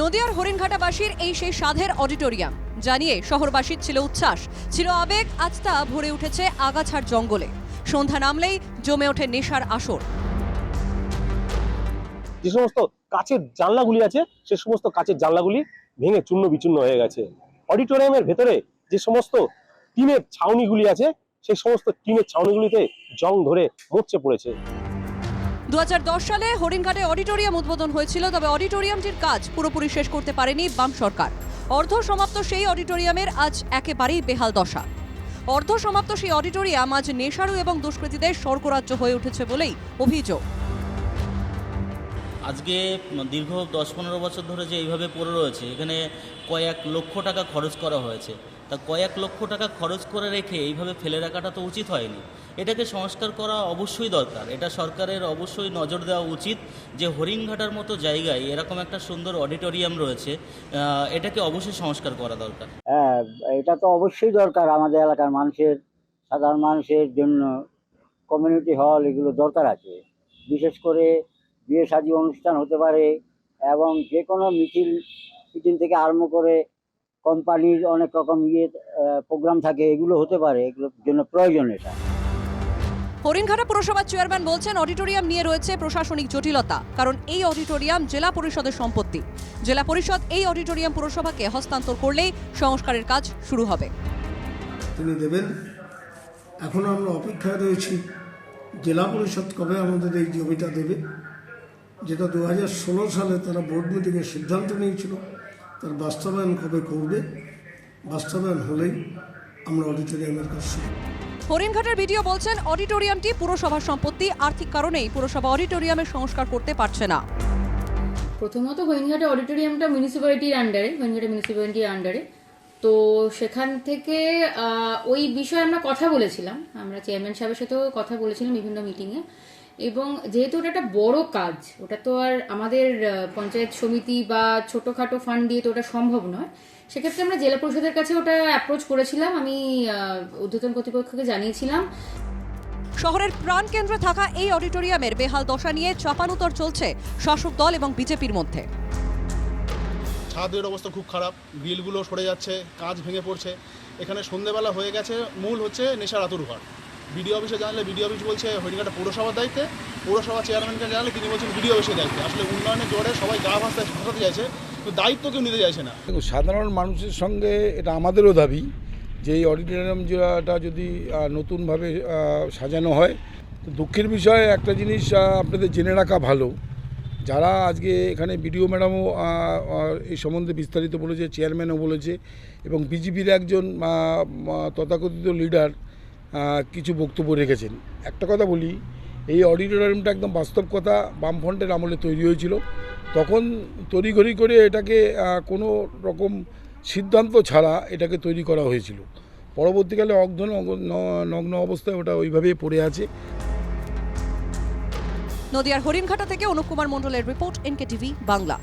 নদিয়ার হরিণঘাটাবাসীর এই সেই সাধের অডিটোরিয়াম জানিয়ে শহরবাসীর ছিল উচ্ছ্বাস। ছিল আবেগ, আজ তা ভরে উঠেছে আগাছার জঙ্গলে। সন্ধ্যা নামলেই জমে ওঠে নেশার আসর। যে সমস্ত কাচের জানলাগুলি আছে, সে সমস্ত কাচের জানলাগুলি ভেঙে চূর্ণ বিচূর্ণ হয়ে গেছে। অডিটোরিয়ামের ভেতরে যে সমস্ত টিনের ছাউনিগুলি আছে, সেই সমস্ত টিনের ছাউনিগুলিতে জং ধরে মরচে পড়েছে। দু হাজার দশ সালে হরিণঘাটে অডিটোরিয়াম উদ্বোধন হয়েছিল, তবে অডিটোরিয়ামটির কাজ পুরোপুরি শেষ করতে পারেনি বাম সরকার। অর্ধ সমাপ্ত সেই অডিটোরিয়ামের আজ একেবারেই বেহাল দশা। অর্ধ সমাপ্ত সেই অডিটোরিয়াম আজ নেশারু এবং দুষ্কৃতীদের স্বর্গরাজ্য হয়ে উঠেছে বলেই অভিযোগ। আজকে দীর্ঘ দশ পনেরো বছর ধরে যে এইভাবে পড়ে রয়েছে, এখানে কয়েক লক্ষ টাকা খরচ করা হয়েছে। তা কয়েক লক্ষ টাকা খরচ করে রেখে এইভাবে ফেলে রাখাটা তো উচিত হয়নি। এটাকে সংস্কার করা অবশ্যই দরকার। এটা সরকারের অবশ্যই নজর দেওয়া উচিত যে হরিণঘাটার মতো জায়গায় এরকম একটা সুন্দর অডিটোরিয়াম রয়েছে এটাকে অবশ্যই সংস্কার করা দরকার। হ্যাঁ এটা তো অবশ্যই দরকার আমাদের এলাকার মানুষের, সাধারণ মানুষের জন্য। কমিউনিটি হল এগুলো দরকার আছে। বিশেষ করে বিয়ে শাদী অনুষ্ঠান হতে পারে এবং যে কোনো মিছিল মিটিং থেকে আরম্ভ করে কোম্পানির অনেক রকম ইয়ে প্রোগ্রাম থাকে এগুলো হতে পারে এগুলোর জন্য প্রয়োজন এটা। হরিণঘাটা পুরসভার চেয়ারম্যান বলছেন অডিটোরিয়াম নিয়ে রয়েছে প্রশাসনিক জটিলতা কারণ এই অডিটোরিয়াম জেলা পরিষদের সম্পত্তি। জেলা পরিষদ এই অডিটোরিয়াম পুরসভাকে হস্তান্তর করলেই সংস্কারের কাজ শুরু হবে। তিনি দেবেন এখনও আমরা অপেক্ষায় রয়েছি। জেলা পরিষদ কবে আমাদের এই জমিটা দেবে? যেটা দু হাজার ষোলো সালে তারা বোর্ড মিটিংয়ে সিদ্ধান্ত নিয়েছিল তার বাস্তবায়ন কবে করবে বাস্তবায়ন হলেই আমরা অডিটোরিয়ামের কাজ শুরু। হরিণঘাটার ভিডিও বলছেন অডিটোরিয়ামটি পুরসভার সম্পত্তি আর্থিক কারণেই পুরসভা অডিটোরিয়ামের সংস্কার করতে পারছে না। প্রথমত হইনঘাটা অডিটোরিয়ামটা মিউনিসিপ্যালিটির আন্ডারে হইনঘাটা মিউনিসিপ্যালিটির আন্ডারে তো সেখান থেকে ওই বিষয়ে আমরা কথা বলেছিলাম। আমরা চেয়ারম্যান সাহেবের সাথেও কথা বলেছিলাম বিভিন্ন মিটিংয়ে এবং যেহেতু ওটা একটা বড় কাজ ওটা তো আর আমাদের পঞ্চায়েত সমিতি বা ছোটোখাটো ফান্ড দিয়ে তো ওটা সম্ভব নয় সেক্ষেত্রে আমরা জেলা পরিষদের কাছে ওটা অ্যাপ্রোচ করেছিলাম আমি ঊর্ধ্বতন কর্তৃপক্ষকে জানিয়েছিলাম। শহরের প্রাণকেন্দ্রে থাকা এই অডিটোরিয়ামের বেহাল দশা নিয়ে চাপানুতর চলছে শাসক দল এবং বিজেপির মধ্যে। ছাদের অবস্থা খুব খারাপ গ্রিলগুলো সরে যাচ্ছে কাজ ভেঙে পড়ছে। এখানে সন্ধেবেলা হয়ে গেছে মূল হচ্ছে নেশার আতুরঘর বিডিও অফিসে জানলে, বিডিও অফিস বলছে, হরিণঘাটা পৌরসভার দায়িত্বে পৌরসভা চেয়ারম্যানকে জানলে তিনি বলছেন বিডিও অফিসের দায়িত্বে। আসলে উন্নয়নের জোরে সবাই গা ভাসতে ভাসাতে চাইছে কিন্তু দায়িত্ব কেউ নিতে চাইছে না। সাধারণ মানুষের সঙ্গে এটা আমাদেরও দাবি যে এই অডিটোরিয়াম যেটা যদি নতুনভাবে সাজানো হয়, তো দুঃখের বিষয়ে একটা জিনিস আপনাদের জেনে রাখা ভালো। যারা আজকে এখানে বিডিও ম্যাডামও এই সম্বন্ধে বিস্তারিত বলেছে, চেয়ারম্যানও বলেছে, এবং বিজেপির একজন তথাকথিত লিডার কিছু বক্তব্য রেখেছেন। একটা কথা বলি, এই অডিটোরিয়ামটা একদম বাস্তব কথা, বামফ্রন্টের আমলে তৈরি হয়েছিল। তখন তড়িঘড়ি করে এটাকে কোনো রকম সিদ্ধান্ত ছাড়া এটাকে তৈরি করা হয়েছিল। পরবর্তীকালে অগ্ধ নগ- ন- নগ্ন অবস্থায় ওটা ওইভাবেই পড়ে আছে। নদিয়ার হরিণঘাটা থেকে অনুপ কুমার মণ্ডলের রিপোর্ট এনকে টিভি বাংলা।